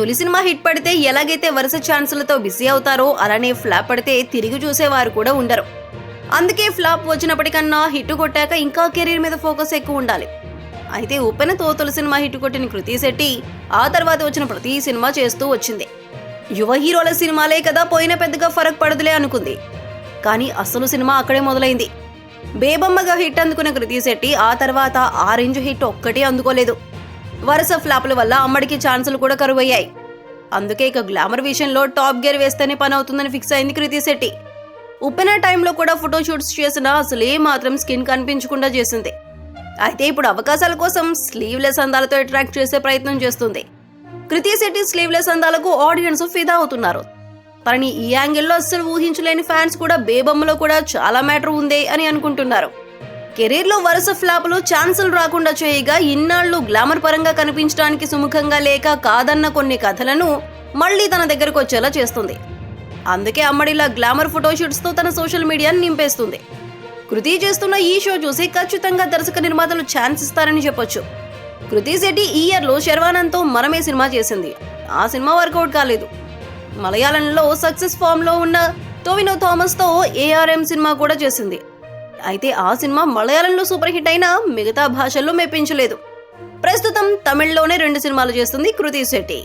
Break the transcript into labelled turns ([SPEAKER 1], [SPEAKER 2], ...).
[SPEAKER 1] తొలి cinema hit పడితే ఎలాగైతే వరుస ఛాన్సులతో బిజీ అవుతారో అలానే ఫ్లాప్ పడితే తిరిగి చూసేవారు కూడా ఉండరు. అందుకే ఫ్లాప్ వచ్చినప్పటికన్నా హిట్ కొట్టాక ఇంకా కెరీర్ మీద ఫోకస్ ఎక్కువ ఉండాలి. అయితే ఉప్పెనతో తొలి సినిమా హిట్ కొట్టిన కృతి శెట్టి ఆ తర్వాత వచ్చిన ప్రతి సినిమా చేస్తూ వచ్చింది. యువ హీరోల సినిమాలే కదా పోయిన పెద్దగా ఫరక్ పడదులే అనుకుంది. కానీ అసలు సినిమా అక్కడే మొదలైంది. బేబమ్మగా హిట్ అందుకున్న కృతి శెట్టి ఆ తర్వాత ఆరెంజ్ హిట్ ఒక్కటే అందుకోలేదు. వరుస ఫ్లాపుల వల్ల అమ్మడికి ఛాన్సులు కూడా కరువయ్యాయి. అందుకే ఇక గ్లామర్ విషయంలో టాప్ గేర్ వేస్తేనే పని అవుతుందని ఫిక్స్ అయింది కృతి శెట్టి. ఉప్పెన టైంలో కూడా ఫోటో షూట్స్ చేసిన అసలు మాత్రం స్కిన్ కనిపించకుండా చేసింది. అయితే ఇప్పుడు అవకాశాల కోసం స్లీవ్లెస్ అందాలతో అట్రాక్ట్ చేసే ప్రయత్నం చేస్తుంది. కృతి శెట్టి స్లీవ్లెస్ అందాలకు ఆడియన్స్ ఫిదా అవుతున్నారు. తనని ఈ యాంగిల్లో అస్సలు ఊహించలేని ఫ్యాన్స్ కూడా బేబమ్మలో కూడా చాలా మ్యాటర్ ఉందే అని అనుకుంటున్నారు. కెరీర్లో వరుస ఫ్లాపులు ఛాన్సులు రాకుండా చేయగా ఇన్నాళ్ళు గ్లామర్ పరంగా కనిపించడానికి సుముఖంగా లేక కాదన్న కొన్ని కథలను మళ్ళీ తన దగ్గరకు వచ్చేలా చేస్తుంది. అందుకే అమ్మడిలా గ్లామర్ ఫోటోషూట్స్తో తన సోషల్ మీడియాని నింపేస్తుంది. కృతి చేస్తున్న ఈ షో చూసి ఖచ్చితంగా దర్శక నిర్మాతలు ఛాన్స్ ఇస్తారని చెప్పొచ్చు. కృతి శెట్టి ఈ ఇయర్లో శర్వానంద్తో మనమే సినిమా చేసింది. ఆ సినిమా వర్కౌట్ కాలేదు. మలయాళంలో సక్సెస్ ఫామ్లో ఉన్న టోవినో థామస్తో ఏఆర్ఎం సినిమా కూడా చేసింది. అయితే ఆ సినిమా మలయాళంలో సూపర్ హిట్ అయినా మిగతా భాషల్లో మెప్పించలేదు. ప్రస్తుతం తమిళ్ళోనే రెండు సినిమాలు చేస్తుంది కృతి శెట్టి.